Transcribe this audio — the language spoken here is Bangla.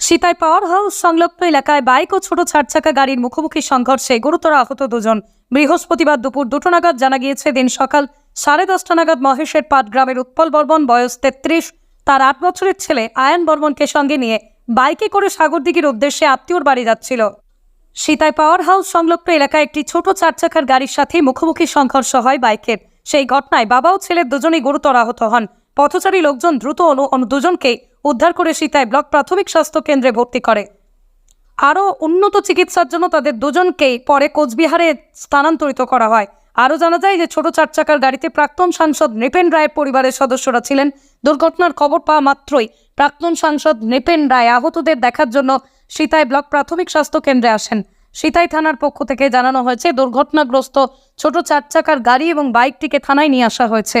সীতায় পাওয়ার হাউস সংলগ্ন এলাকায় বাইক ও ছোট চারচাকা গাড়ির মুখোমুখি সংঘর্ষে গুরুতর আহত দুজন। বৃহস্পতিবার দুপুর দুটো নাগাদ জানা গিয়েছে, দিন সকাল সাড়ে দশটা নাগাদ মহেশের পাট গ্রামের উৎপল বর্মন, বয়স তেত্রিশ। তার আট বছরের ছেলে আয়ন বর্মনকে সঙ্গে নিয়ে বাইকে করে সাগরদিঘির উদ্দেশ্যে আত্মীয়র বাড়ি যাচ্ছিল। সীতায় পাওয়ার হাউস সংলগ্ন এলাকায় একটি ছোট চারচাকার গাড়ির সাথে মুখোমুখি সংঘর্ষ হয় বাইকের। সেই ঘটনায় বাবা ও ছেলের দুজনেই গুরুতর আহত হন। পথচারী লোকজন দ্রুত দুজনকে উদ্ধার করে সীতায় ব্লক প্রাথমিক স্বাস্থ্য কেন্দ্রে ভর্তি করে। আরও উন্নত চিকিৎসার জন্য তাদের দুজনকেই পরে কোচবিহারে স্থানান্তরিত করা হয়। আরও জানা যায় যে ছোট চার চাকার গাড়িতে প্রাক্তন সাংসদ নৃপেন রায়ের পরিবারের সদস্যরা ছিলেন। দুর্ঘটনার খবর পাওয়া মাত্রই প্রাক্তন সাংসদ নৃপেন রায় আহতদের দেখার জন্য সীতায় ব্লক প্রাথমিক স্বাস্থ্য কেন্দ্রে আসেন। সীতাই থানার পক্ষ থেকে জানানো হয়েছে, দুর্ঘটনাগ্রস্ত ছোট চার চাকার গাড়ি এবং বাইকটিকে থানায় নিয়ে আসা হয়েছে।